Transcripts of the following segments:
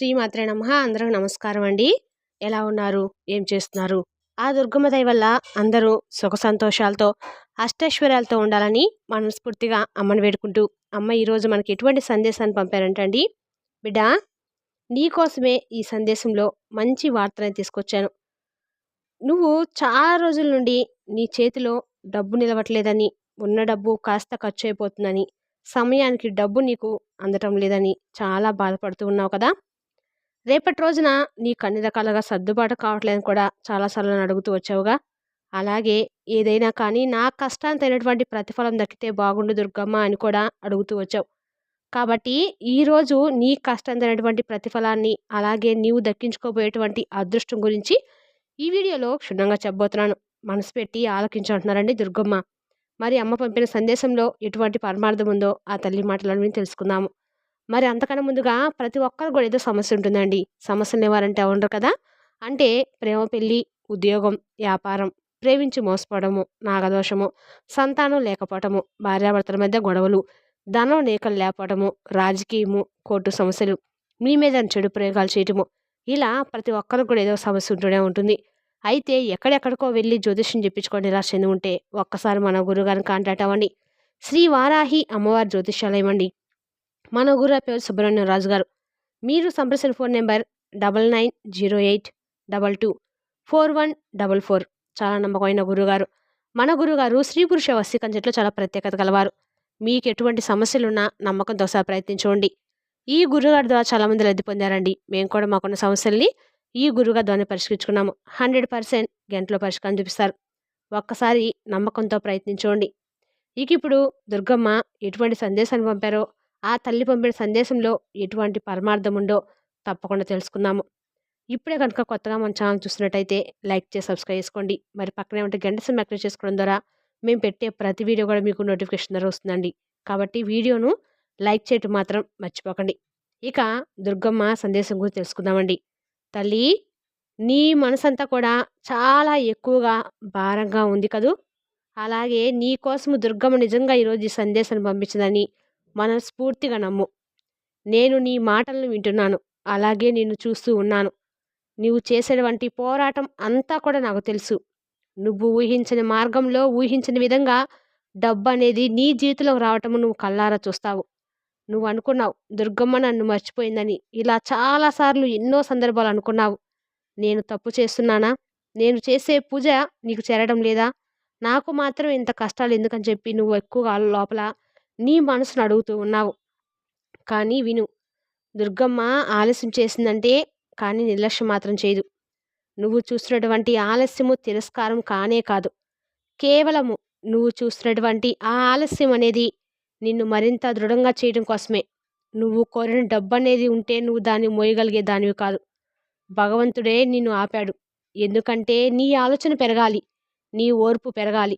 శ్రీమాత్రే నమ. అందరూ నమస్కారం అండి. ఎలా ఉన్నారు? ఏం చేస్తున్నారు? ఆ దుర్గమ్మ దయ వల్ల అందరూ సుఖ సంతోషాలతో అష్టైశ్వర్యాలతో ఉండాలని మనస్ఫూర్తిగా అమ్మని వేడుకుంటూ అమ్మ ఈరోజు మనకి ఎటువంటి సందేశాన్ని పంపారంటండి? బిడ్డ నీకోసమే ఈ సందేశంలో మంచి వార్తని తీసుకొచ్చాను. నువ్వు చాలా రోజుల నుండి నీ చేతిలో డబ్బు నిలవట్లేదని ఉన్న డబ్బు కాస్త ఖర్చు అయిపోతుందని సమయానికి డబ్బు నీకు అందటం లేదని చాలా బాధపడుతూ ఉన్నావు కదా? రేపటి రోజున నీకు అన్ని రకాలుగా సర్దుబాటు కావట్లేదని కూడా చాలాసార్లు అడుగుతూ వచ్చావుగా. అలాగే ఏదైనా కానీ నా కష్టానికి అయినటువంటి ప్రతిఫలం దక్కితే బాగుండు దుర్గమ్మ అని కూడా అడుగుతూ వచ్చావు. కాబట్టి ఈరోజు నీ కష్టంతైనటువంటి ప్రతిఫలాన్ని అలాగే నీవు దక్కించుకోబోయేటువంటి అదృష్టం గురించి ఈ వీడియోలో క్షుణ్ణంగా చెప్పబోతున్నాను. మనసు పెట్టి ఆలకించంటున్నారండి దుర్గమ్మ. మరి అమ్మ పంపిన సందేశంలో ఎటువంటి పరమార్థం ఉందో ఆ తల్లి మాటలను తెలుసుకుందాము. మరి అంతకన్నా ముందుగా ప్రతి ఒక్కరు కూడా ఏదో సమస్య ఉంటుందండి. సమస్య నివారంటే ఉండరు కదా? అంటే ప్రేమ పెళ్ళి ఉద్యోగం వ్యాపారం ప్రేమించి మోసపోవడము నాగదోషము సంతానం లేకపోవటము భార్యాభర్తల మధ్య గొడవలు ధనం నేకలు లేకపోవడము రాజకీయము కోర్టు సమస్యలు మీ మీద చెడు ప్రయోగాలు చేయటము ఇలా ప్రతి ఒక్కరికి కూడా ఏదో సమస్య ఉంటూనే ఉంటుంది. అయితే ఎక్కడెక్కడికో వెళ్ళి జ్యోతిష్యం చెప్పించుకోండి ఇలా చెంది ఉంటే ఒక్కసారి మన గురుగారిని కాంటాక్ట్ అవ్వండి. శ్రీ వారాహి అమ్మవారి జ్యోతిష్యాలయం అండి. మన గురు పేరు సుబ్రహ్మణ్యం రాజు గారు. మీరు సంప్రదించిన phone number double nine zero eight double two four one double four. చాలా నమ్మకమైన గురుగారు మన గురుగారు స్త్రీ పురుష వస్తీకంచెట్లో చాలా ప్రత్యేకత కలవారు మీకు ఎటువంటి సమస్యలున్నా నమ్మకంతో సహా ప్రయత్నించండి. ఈ గురుగారి ద్వారా చాలామంది లబ్ధి పొందారండి. మేము కూడా మాకున్న సమస్యల్ని ఈ గురుగారి ద్వారా పరిష్కరించుకున్నాము. హండ్రెడ్ పర్సెంట్ గంటలో పరిష్కారం చూపిస్తారు. ఒక్కసారి నమ్మకంతో ప్రయత్నించండి. ఇక ఇప్పుడు దుర్గమ్మ ఎటువంటి సందేశాన్ని పంపారో ఆ తల్లి పంపిన సందేశంలో ఎటువంటి పరమార్థం ఉందో తప్పకుండా తెలుసుకుందాము. ఇప్పుడే కనుక కొత్తగా మన ఛానల్ చూసినట్టయితే లైక్ చేసి సబ్స్క్రైబ్ చేసుకోండి. మరి పక్కనే ఉంటే గంట సిమ్ యాక్టివ్ చేసుకోవడం ద్వారా మేము పెట్టే ప్రతి వీడియో కూడా మీకు నోటిఫికేషన్ ద్వారా వస్తుందండి. కాబట్టి వీడియోను లైక్ చేయటం మాత్రం మర్చిపోకండి. ఇక దుర్గమ్మ సందేశం గురించి తెలుసుకుందామండి. తల్లి నీ మనసంతా కూడా చాలా ఎక్కువగా భారంగా ఉంది కదూ? అలాగే నీ కోసము దుర్గమ్మ నిజంగా ఈరోజు ఈ సందేశాన్ని పంపించిందని మనస్ఫూర్తిగా నమ్ము. నేను నీ మాటలను వింటున్నాను. అలాగే నిన్ను చూస్తూ ఉన్నాను. నువ్వు చేసేటువంటి పోరాటం అంతా కూడా నాకు తెలుసు. నువ్వు ఊహించని మార్గంలో ఊహించని విధంగా డబ్బు అనేది నీ జీవితంలోకి రావటం నువ్వు కల్లారా చూస్తావు. నువ్వు అనుకున్నావు దుర్గమ్మ నన్ను మర్చిపోయిందని. ఇలా చాలాసార్లు ఎన్నో సందర్భాలు అనుకున్నావు. నేను తప్పు చేస్తున్నానా? నేను చేసే పూజ నీకు చేరడం లేదా? నాకు మాత్రం ఇంత కష్టాలు ఎందుకని చెప్పి నువ్వు ఎక్కువగా లోపల నీ మనసును అడుగుతూ ఉన్నావు. కానీ విను దుర్గమ్మ ఆలస్యం చేసిందంటే కానీ నిర్లక్ష్యం మాత్రం చేయదు. నువ్వు చూస్తున్నటువంటి ఆలస్యము తిరస్కారం కానే కాదు. కేవలము నువ్వు చూస్తున్నటువంటి ఆ ఆలస్యం అనేది నిన్ను మరింత దృఢంగా చేయడం కోసమే. నువ్వు కోరిన డబ్బు అనేది ఉంటే నువ్వు దాన్ని మోయగలిగే దానివి కాదు. భగవంతుడే నిన్ను ఆపాడు. ఎందుకంటే నీ ఆలోచన పెరగాలి నీ ఓర్పు పెరగాలి.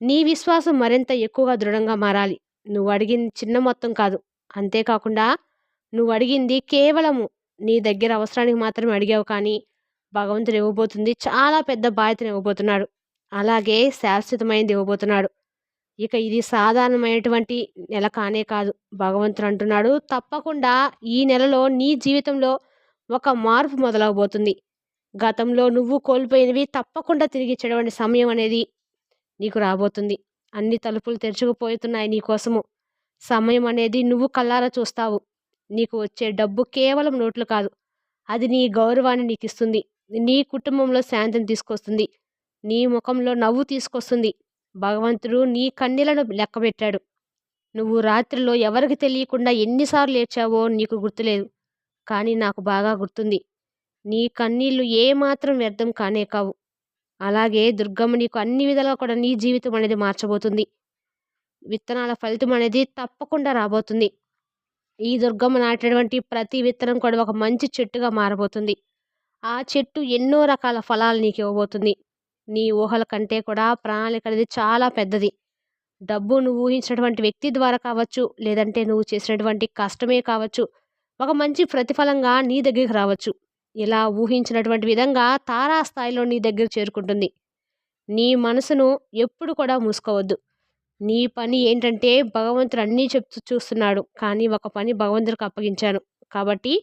నీ విశ్వాసం మరింత ఎక్కువగా దృఢంగా మారాలి. నువ్వు అడిగింది చిన్న మొత్తం కాదు. అంతేకాకుండా నువ్వు అడిగింది కేవలము నీ దగ్గర అవసరానికి మాత్రమే అడిగావు కానీ భగవంతుడు ఇవ్వబోతుంది. చాలా పెద్ద బాధ్యతను ఇవ్వబోతున్నాడు. అలాగే శాశ్వతమైనది ఇవ్వబోతున్నాడు. ఇక ఇది సాధారణమైనటువంటి నెల కానే కాదు. భగవంతుడు అంటున్నాడు తప్పకుండా ఈ నెలలో నీ జీవితంలో ఒక మార్పు మొదలవబోతుంది. గతంలో నువ్వు కోల్పోయినవి తప్పకుండా తిరిగి ఇచ్చేటువంటి సమయం అనేది నీకు రాబోతుంది. అన్ని తలుపులు తెరుచుకుపోతున్నాయి నీకోసము సమయం అనేది నువ్వు కళ్ళారా చూస్తావు. నీకు వచ్చే డబ్బు కేవలం నోట్లు కాదు. అది నీ గౌరవాన్ని నీకు ఇస్తుంది నీ కుటుంబంలో శాంతిని తీసుకొస్తుంది. నీ ముఖంలో నవ్వు తీసుకొస్తుంది. భగవంతుడు నీ కన్నీలను లెక్కబెట్టాడు. నువ్వు రాత్రిలో ఎవరికి తెలియకుండా ఎన్నిసార్లు ఏడ్చావో నీకు గుర్తులేదు. కానీ నాకు బాగా గుర్తుంది. నీ కన్నీళ్ళు ఏమాత్రం వ్యర్థం కానే కావు. అలాగే దుర్గమ్మ నీకు అన్ని విధాలుగా కూడా నీ జీవితం అనేది మార్చబోతుంది. విత్తనాల ఫలితం అనేది తప్పకుండా రాబోతుంది. ఈ దుర్గమ్మ నాటినటువంటి ప్రతి విత్తనం కూడా ఒక మంచి చెట్టుగా మారబోతుంది. ఆ చెట్టు ఎన్నో రకాల ఫలాలు నీకు ఇవ్వబోతుంది. నీ ఊహల కంటే కూడా ప్రణాళిక అనేది చాలా పెద్దది. డబ్బు నువ్వు ఊహించినటువంటి వ్యక్తి ద్వారా కావచ్చు లేదంటే నువ్వు చేసినటువంటి కష్టమే కావచ్చు ఒక మంచి ప్రతిఫలంగా నీ దగ్గరికి రావచ్చు. ఇలా ఊహించినటువంటి విధంగా తారాస్థాయిలో నీ దగ్గర చేరుకుంటుంది. నీ మనసును ఎప్పుడు కూడా మూసుకోవద్దు. నీ పని ఏంటంటే భగవంతుడు అన్నీ చెప్తూ చూస్తున్నాడు. కానీ ఒక పని భగవంతుడికి అప్పగించాను. కాబట్టి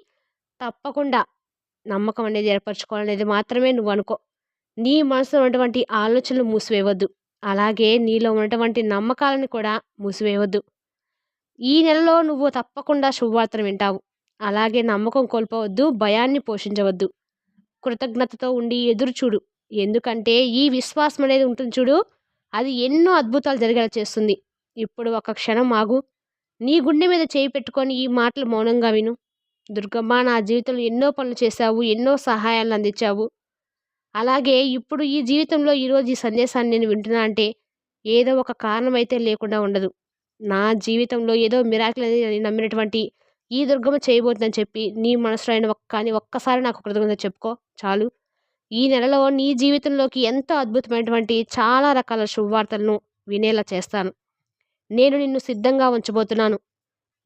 తప్పకుండా నమ్మకం అనేది ఏర్పరచుకోవాలనేది మాత్రమే నువ్వు అనుకో. నీ మనసులో ఉన్నటువంటి ఆలోచనలు మూసివేయవద్దు. అలాగే నీలో ఉన్నటువంటి నమ్మకాలను కూడా మూసివేయవద్దు. ఈ నెలలో నువ్వు తప్పకుండా శుభవార్తను వింటావు. అలాగే నమ్మకం కోల్పోవద్దు భయాన్ని పోషించవద్దు. కృతజ్ఞతతో ఉండి ఎదురు చూడు. ఎందుకంటే ఈ విశ్వాసం అనేది ఉంటుంది చూడు అది ఎన్నో అద్భుతాలు జరిగేలా చేస్తుంది. ఇప్పుడు ఒక క్షణం ఆగు. నీ గుండె మీద చేయి పెట్టుకొని ఈ మాటలు మౌనంగా విను. దుర్గమ్మ నా జీవితంలో ఎన్నో పనులు చేశావు ఎన్నో సహాయాలను అందించావు. అలాగే ఇప్పుడు ఈ జీవితంలో ఈరోజు ఈ సందేశాన్ని నేను వింటున్నా అంటే ఏదో ఒక కారణం అయితే లేకుండా ఉండదు. నా జీవితంలో ఏదో మిరాకిల్ అనేది నమ్మినటువంటి ఈ దుర్గమ్మ చేయబోతుందని చెప్పి నీ మనసులో అయిన ఒక్క కానీ ఒక్కసారి నాకు కృతజ్ఞత చెప్పుకో. చాలు. ఈ నెలలో నీ జీవితంలోకి ఎంతో అద్భుతమైనటువంటి చాలా రకాల శుభవార్తలను వినేలా చేస్తాను. నేను నిన్ను సిద్ధంగా ఉంచబోతున్నాను.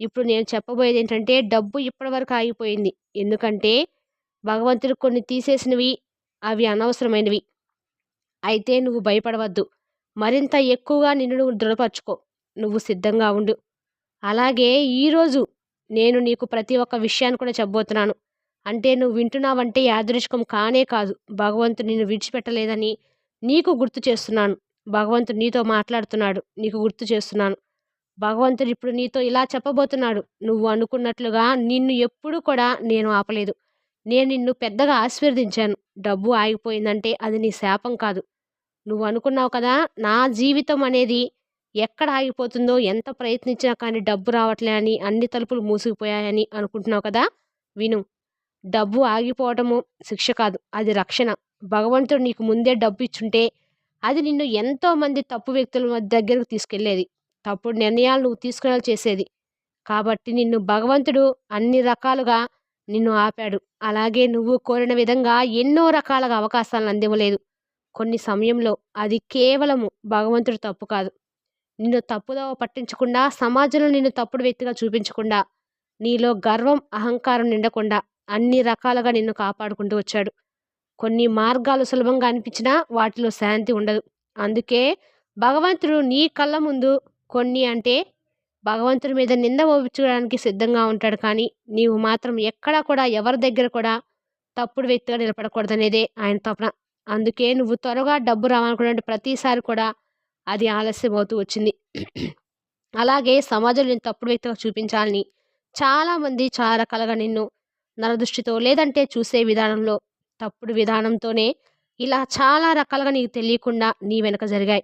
ఇప్పుడు నేను చెప్పబోయేది ఏంటంటే డబ్బు ఇప్పటివరకు ఆగిపోయింది. ఎందుకంటే భగవంతుడు కొన్ని తీసేసినవి అవి అనవసరమైనవి. అయితే నువ్వు భయపడవద్దు. మరింత ఎక్కువగా నిన్ను నువ్వు దృఢపరచుకో. నువ్వు సిద్ధంగా ఉండు. అలాగే ఈరోజు నేను నీకు ప్రతి ఒక్క విషయాన్ని కూడా చెప్పబోతున్నాను. అంటే నువ్వు వింటున్నావంటే యాదృష్కం కానే కాదు. భగవంతుడు నిన్ను విడిచిపెట్టలేదని నీకు గుర్తు చేస్తున్నాను. భగవంతుడు నీతో మాట్లాడుతున్నాడు. నీకు గుర్తు చేస్తున్నాను. భగవంతుడు ఇప్పుడు నీతో ఇలా చెప్పబోతున్నాడు. నువ్వు అనుకున్నట్లుగా నిన్ను ఎప్పుడు కూడా నేను ఆపలేదు. నేను నిన్ను పెద్దగా ఆశీర్వదించాను. డబ్బు ఆగిపోయిందంటే అది నీ శాపం కాదు. నువ్వు అనుకున్నావు కదా నా జీవితం అనేది ఎక్కడ ఆగిపోతుందో ఎంత ప్రయత్నించినా కానీ డబ్బు రావట్లే అని అన్ని తలుపులు మూసుకుపోయాయని అనుకుంటున్నావు కదా? విను. డబ్బు ఆగిపోవటము శిక్ష కాదు అది రక్షణ. భగవంతుడు నీకు ముందే డబ్బు ఇచ్చుంటే అది నిన్ను ఎంతోమంది తప్పు వ్యక్తుల దగ్గరకు తీసుకెళ్ళేది. తప్పుడు నిర్ణయాలు నువ్వు తీసుకునేలా చేసేది. కాబట్టి నిన్ను భగవంతుడు అన్ని రకాలుగా నిన్ను ఆపాడు. అలాగే నువ్వు కోరిన విధంగా ఎన్నో రకాలుగా అవకాశాలను అందివ్వలేదు. కొన్ని సమయంలో అది కేవలము భగవంతుడు తప్పు కాదు. నిన్ను తప్పుదోవ పట్టించకుండా సమాజంలో నిన్ను తప్పుడు వ్యక్తిగా చూపించకుండా నీలో గర్వం అహంకారం నిండకుండా అన్ని రకాలుగా నిన్ను కాపాడుకుంటూ వచ్చాడు. కొన్ని మార్గాలు సులభంగా అనిపించినా వాటిలో శాంతి ఉండదు. అందుకే భగవంతుడు నీ కళ్ళ ముందు కొన్ని అంటే భగవంతుడి మీద నింద ఓపించుకోవడానికి సిద్ధంగా ఉంటాడు కానీ నీవు మాత్రం ఎక్కడా కూడా ఎవరి దగ్గర కూడా తప్పుడు వ్యక్తిగా నిలబడకూడదనేదే ఆయన తపన. అందుకే నువ్వు త్వరగా డబ్బు రావాలనుకునే ప్రతిసారి కూడా అది ఆలస్యం అవుతూ వచ్చింది. అలాగే సమాజంలో నేను తప్పుడు వ్యక్తిగా చూపించాలని చాలామంది చాలా రకాలుగా నిన్ను నరదృష్టితో లేదంటే చూసే విధానంలో తప్పుడు విధానంతోనే ఇలా చాలా రకాలుగా నీకు తెలియకుండా నీ వెనక జరిగాయి.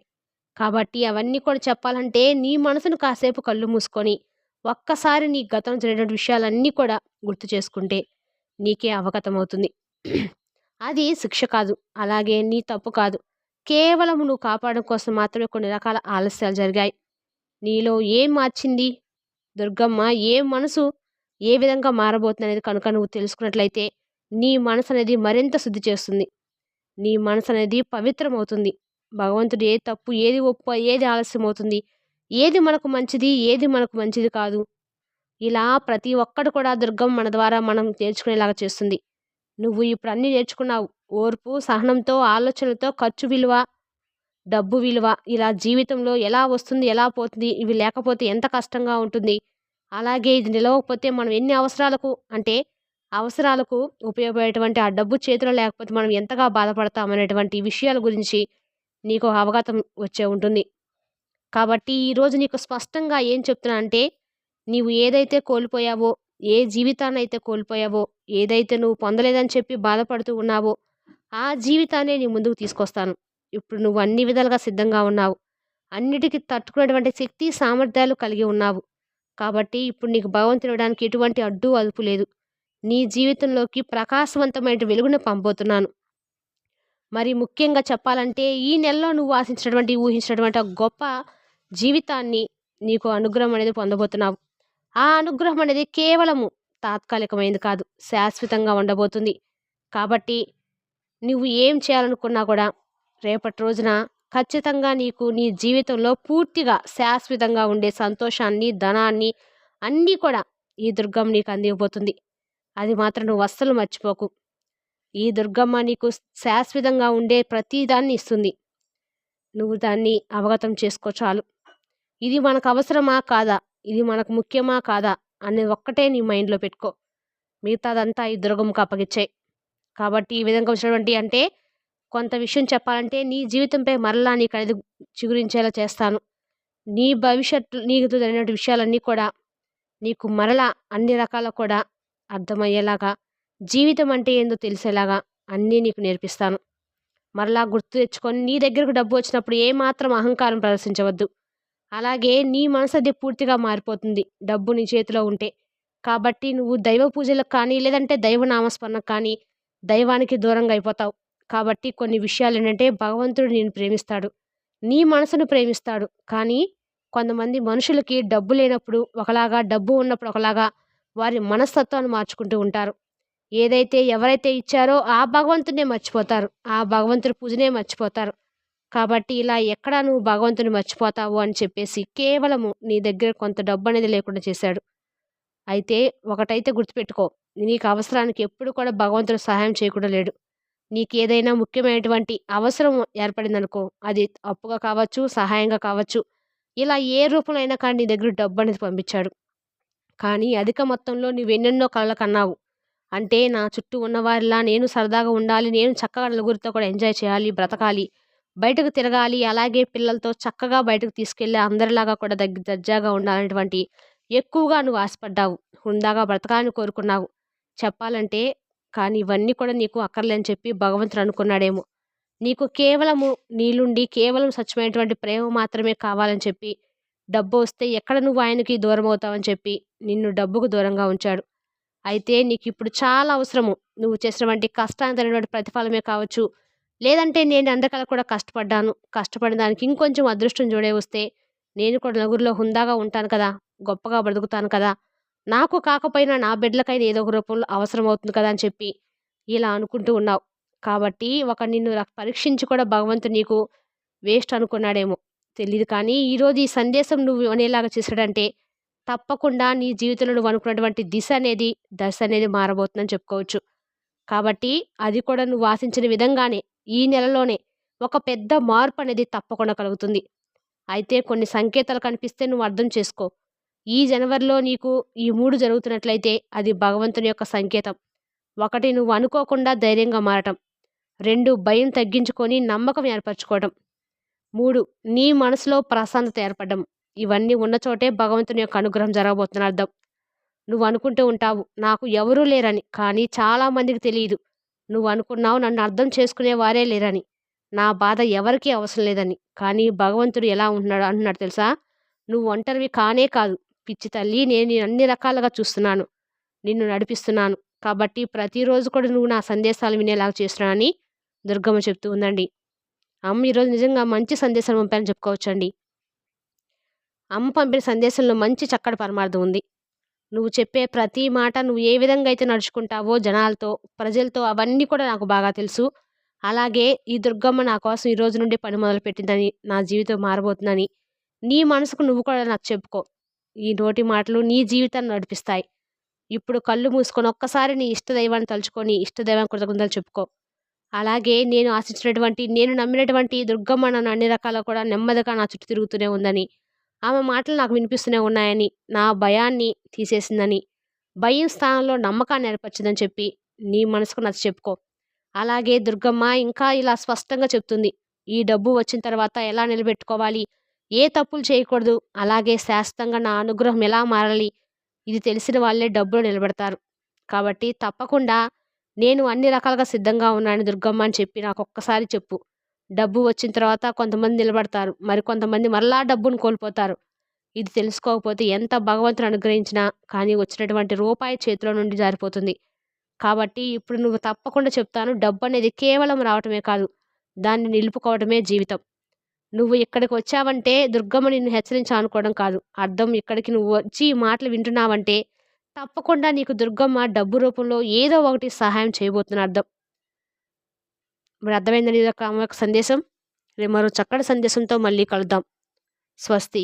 కాబట్టి అవన్నీ కూడా చెప్పాలంటే నీ మనసును కాసేపు కళ్ళు మూసుకొని ఒక్కసారి నీ గతం జరిగినటువంటి విషయాలన్నీ కూడా గుర్తు చేసుకుంటే నీకే అవగతమవుతుంది. అది శిక్ష కాదు. అలాగే నీ తప్పు కాదు. కేవలం నువ్వు కాపాడడం కోసం మాత్రమే కొన్ని రకాల ఆలస్యాలు జరిగాయి. నీలో ఏం మార్చింది? దుర్గమ్మ ఏ మనసు ఏ విధంగా మారబోతుంది అనేది కనుక నువ్వు తెలుసుకున్నట్లయితే నీ మనసు అనేది మరింత శుద్ధి చేస్తుంది. నీ మనసు అనేది పవిత్రమవుతుంది. భగవంతుడు ఏ తప్పు ఏది ఒప్పు ఏది ఆలస్యం అవుతుంది ఏది మనకు మంచిది ఏది మనకు మంచిది కాదు. ఇలా ప్రతి ఒక్కడు కూడా దుర్గం మన ద్వారా మనం నేర్చుకునేలాగా చేస్తుంది. నువ్వు ఇప్పుడు అన్నీ నేర్చుకున్నావు. ఓర్పు సహనంతో ఆలోచనలతో ఖర్చు విలువ డబ్బు విలువ ఇలా జీవితంలో ఎలా వస్తుంది ఎలా పోతుంది ఇవి లేకపోతే ఎంత కష్టంగా ఉంటుంది. అలాగే ఇది నిలవకపోతే మనం ఎన్ని అవసరాలకు అంటే అవసరాలకు ఉపయోగపడేటువంటి ఆ డబ్బు చేతిలో లేకపోతే మనం ఎంతగా బాధపడతాం అనేటువంటి విషయాల గురించి నీకు అవగతం వచ్చే ఉంటుంది. కాబట్టి ఈరోజు నీకు స్పష్టంగా ఏం చెప్తున్నా అంటే నీవు ఏదైతే కోల్పోయావో ఏ జీవితాన్ని అయితే కోల్పోయావో ఏదైతే నువ్వు పొందలేదని చెప్పి బాధపడుతూ ఉన్నావో ఆ జీవితాన్ని నీ ముందుకు తీసుకొస్తాను. ఇప్పుడు నువ్వు అన్ని విధాలుగా సిద్ధంగా ఉన్నావు. అన్నిటికీ తట్టుకునేటువంటి శక్తి సామర్థ్యాలు కలిగి ఉన్నావు. కాబట్టి ఇప్పుడు నీకు భగవంతుడు ఇవ్వడానికి ఎటువంటి అడ్డు అదుపు లేదు. నీ జీవితంలోకి ప్రకాశవంతమైన వెలుగును పంపుతున్నాను. మరి ముఖ్యంగా చెప్పాలంటే ఈ నెలలో నువ్వు ఆశించినటువంటి ఊహించినటువంటి గొప్ప జీవితాన్ని నీకు అనుగ్రహం అనేది పొందబోతున్నావు. ఆ అనుగ్రహం అనేది కేవలము తాత్కాలికమైనది కాదు శాశ్వతంగా ఉండబోతుంది. కాబట్టి నువ్వు ఏం చేయాలనుకున్నా కూడా రేపటి రోజున ఖచ్చితంగా నీకు నీ జీవితంలో పూర్తిగా శాశ్వతంగా ఉండే సంతోషాన్ని ధనాన్ని అన్నీ కూడా ఈ దుర్గం నీకు అందివ్వబోతుంది. అది మాత్రం నువ్వు అస్సలు మర్చిపోకు. ఈ దుర్గమ్మ నీకు శాశ్వతంగా ఉండే ప్రతిదాన్ని ఇస్తుంది. నువ్వు దాన్ని అవగతం చేసుకో చాలు. ఇది మనకు అవసరమా కాదా? ఇది మనకు ముఖ్యమా కాదా? అనేది ఒక్కటే నీ మైండ్లో పెట్టుకో. మిగతాదంతా ఈ దుర్గమ్మకు అప్పగిచ్చాయి కాబట్టి ఈ విధంగా వచ్చినటువంటి అంటే కొంత విషయం చెప్పాలంటే నీ జీవితంపై మరలా నీకు అనేది చిగురించేలా చేస్తాను. నీ భవిష్యత్తు నీకు జరిగినటువంటి విషయాలన్నీ కూడా నీకు మరలా అన్ని రకాల కూడా అర్థమయ్యేలాగా జీవితం అంటే ఏందో తెలిసేలాగా అన్నీ నీకు నేర్పిస్తాను. మరలా గుర్తు తెచ్చుకొని నీ దగ్గరకు డబ్బు వచ్చినప్పుడు ఏమాత్రం అహంకారం ప్రదర్శించవద్దు. అలాగే నీ మనసు అది పూర్తిగా మారిపోతుంది డబ్బు నీ చేతిలో ఉంటే. కాబట్టి నువ్వు దైవ పూజలకు కానీ లేదంటే దైవ నామస్మరణకు కానీ దైవానికి దూరంగా అయిపోతావు. కాబట్టి కొన్ని విషయాలు ఏంటంటే భగవంతుడు నేను ప్రేమిస్తాడు. నీ మనసును ప్రేమిస్తాడు. కానీ కొంతమంది మనుషులకి డబ్బు లేనప్పుడు ఒకలాగా డబ్బు ఉన్నప్పుడు ఒకలాగా వారి మనస్తత్వాన్ని మార్చుకుంటూ ఉంటారు. ఏదైతే ఎవరైతే ఇచ్చారో ఆ భగవంతునే మర్చిపోతారు. ఆ భగవంతుడి పూజనే మర్చిపోతారు. కాబట్టి ఇలా ఎక్కడ నువ్వు భగవంతుని మర్చిపోతావు అని చెప్పేసి కేవలము నీ దగ్గర కొంత డబ్బు అనేది లేకుండా చేశాడు. అయితే ఒకటైతే గుర్తుపెట్టుకో నీకు అవసరానికి ఎప్పుడు కూడా భగవంతుడు సహాయం చేయకుండా లేడు. నీకు ఏదైనా ముఖ్యమైనటువంటి అవసరం ఏర్పడిందనుకో అది అప్పుగా కావచ్చు సహాయంగా కావచ్చు ఇలా ఏ రూపంలో అయినా కానీ నీ దగ్గర డబ్బు అనేది పంపించాడు. కానీ అధిక మొత్తంలో నువ్వెన్నెన్నో కళలు కన్నావు. అంటే నా చుట్టూ ఉన్నవారిలా నేను సరదాగా ఉండాలి నేను చక్కగా నలుగురితో కూడా ఎంజాయ్ చేయాలి బ్రతకాలి బయటకు తిరగాలి అలాగే పిల్లలతో చక్కగా బయటకు తీసుకెళ్ళి అందరిలాగా కూడా దగ్గర దర్జాగా ఉండాలనేటువంటి ఎక్కువగా నువ్వు ఆశపడ్డావు. హుందాగా బ్రతకాలని కోరుకున్నావు. చెప్పాలంటే కానీ ఇవన్నీ కూడా నీకు అక్కర్లేని చెప్పి భగవంతుడు అనుకున్నాడేమో. నీకు కేవలము నీలుండి కేవలం స్వచ్ఛమైనటువంటి ప్రేమ మాత్రమే కావాలని చెప్పి డబ్బు వస్తే ఎక్కడ నువ్వు ఆయనకి దూరం అవుతావని చెప్పి నిన్ను డబ్బుకు దూరంగా ఉంచాడు. అయితే నీకు ఇప్పుడు చాలా అవసరము. నువ్వు చేసినటువంటి కష్టానికి ప్రతిఫలమే కావచ్చు. లేదంటే నేను అందరికల్లా కూడా కష్టపడ్డాను. కష్టపడిన దానికి ఇంకొంచెం అదృష్టం జోడే వస్తే నేను కూడా నలుగురిలో హుందాగా ఉంటాను కదా గొప్పగా బ్రతుకుతాను కదా నాకు కాకపోయినా నా బిడ్డలకైనా ఏదో ఒక రూపంలో అవసరం అవుతుంది కదా అని చెప్పి ఇలా అనుకుంటూ ఉన్నావు. కాబట్టి ఒక నిన్ను పరీక్షించి కూడా భగవంతుడు నీకు వేస్ట్ అనుకున్నాడేమో తెలియదు కానీ ఈరోజు ఈ సందేశం నువ్వు అనేలాగా చేశాడంటే తప్పకుండా నీ జీవితంలో నువ్వు అనుకున్నటువంటి దిశ అనేది దశ అనేది మారబోతుందని చెప్పుకోవచ్చు. కాబట్టి అది కూడా నువ్వు ఆశించిన విధంగానే ఈ నెలలోనే ఒక పెద్ద మార్పు అనేది తప్పకుండా కలుగుతుంది. అయితే కొన్ని సంకేతాలు కనిపిస్తే నువ్వు అర్థం చేసుకో. ఈ జనవరిలో నీకు ఈ మూడు జరుగుతున్నట్లయితే అది భగవంతుని యొక్క సంకేతం. ఒకటి నువ్వు అనుకోకుండా ధైర్యంగా మారటం. రెండు భయం తగ్గించుకొని నమ్మకం ఏర్పరచుకోవడం మూడు నీ మనసులో ప్రశాంతత ఏర్పడడం. ఇవన్నీ ఉన్న చోటే భగవంతుని యొక్క అనుగ్రహం జరగబోతున్న అర్థం. నువ్వు అనుకుంటూ ఉంటావు నాకు ఎవరూ లేరని కానీ చాలామందికి తెలియదు నువ్వు అనుకున్నావు నన్ను అర్థం చేసుకునే వారే లేరని. నా బాధ ఎవరికీ అవసరం లేదని. కానీ భగవంతుడు ఎలా ఉంటున్నాడు అంటున్నాడు తెలుసా? నువ్వు ఒంటరివి కానే కాదు. పిచ్చి తల్లి నేను అన్ని రకాలుగా చూస్తున్నాను. నిన్ను నడిపిస్తున్నాను. కాబట్టి ప్రతిరోజు కూడా నువ్వు నా సందేశాలు వినేలాగా చేస్తున్నానని దుర్గమ్మ చెప్తూ ఉందండి. అమ్మ ఈరోజు నిజంగా మంచి సందేశం పంపారని చెప్పుకోవచ్చండి. అమ్మ పంపిన సందేశంలో మంచి చక్కటి పరమార్థం ఉంది. నువ్వు చెప్పే ప్రతి మాట నువ్వు ఏ విధంగా అయితే నడుచుకుంటావో జనాలతో ప్రజలతో అవన్నీ కూడా నాకు బాగా తెలుసు. అలాగే ఈ దుర్గమ్మ నా కోసం ఈ రోజు నుండి పని మొదలు పెట్టిందని నా జీవితం మారబోతుందని నీ మనసుకు నువ్వు కూడా నాకు చెప్పుకో. ఈ నోటి మాటలు నీ జీవితాన్ని నడిపిస్తాయి. ఇప్పుడు కళ్ళు మూసుకొని ఒక్కసారి నీ ఇష్టదైవాన్ని తలుచుకొని ఇష్టదైవం కృతజ్ఞతలు చెప్పుకో. అలాగే నేను ఆశించినటువంటి నేను నమ్మినటువంటి దుర్గమ్మ నన్ను అన్ని రకాల కూడా నెమ్మదిగా నా చుట్టూ తిరుగుతూనే ఉందని ఆమె మాటలు నాకు వినిపిస్తూనే ఉన్నాయని నా భయాన్ని తీసేసిందని భయం స్థానంలో నమ్మకాన్ని ఏర్పరిచిందని చెప్పి నీ మనసుకు నచ్చ చెప్పుకో. అలాగే దుర్గమ్మ ఇంకా ఇలా స్పష్టంగా చెప్తుంది. ఈ డబ్బు వచ్చిన తర్వాత ఎలా నిలబెట్టుకోవాలి? ఏ తప్పులు చేయకూడదు. అలాగే శాశ్వతంగా నా అనుగ్రహం ఎలా మారాలి? ఇది తెలిసిన వాళ్ళే డబ్బులు నిలబెడతారు. కాబట్టి తప్పకుండా నేను అన్ని రకాలుగా సిద్ధంగా ఉన్నాను దుర్గమ్మ అని చెప్పి నాకు ఒక్కసారి చెప్పు. డబ్బు వచ్చిన తర్వాత కొంతమంది నిలబడతారు. మరి కొంతమంది మరలా డబ్బును కోల్పోతారు. ఇది తెలుసుకోకపోతే ఎంత భగవంతుని అనుగ్రహించినా కానీ వచ్చినటువంటి రూపాయి చేతిలో నుండి జారిపోతుంది. కాబట్టి ఇప్పుడు నువ్వు తప్పకుండా చెప్తాను డబ్బు అనేది కేవలం రావటమే కాదు దాన్ని నిలుపుకోవడమే జీవితం. నువ్వు ఇక్కడికి వచ్చావంటే దుర్గమ్మ నిన్ను హెచ్చరించా అనుకోవడం కాదు. అర్థం ఇక్కడికి నువ్వు వచ్చి మాటలు వింటున్నావంటే తప్పకుండా నీకు దుర్గమ్మ డబ్బు రూపంలో ఏదో ఒకటి సహాయం చేయబోతున్న అర్థం. మరి అర్థమైందని ఒక యొక్క సందేశం? రేపు మరో చక్కటి సందేశంతో మళ్ళీ కలుద్దాం. స్వస్తి.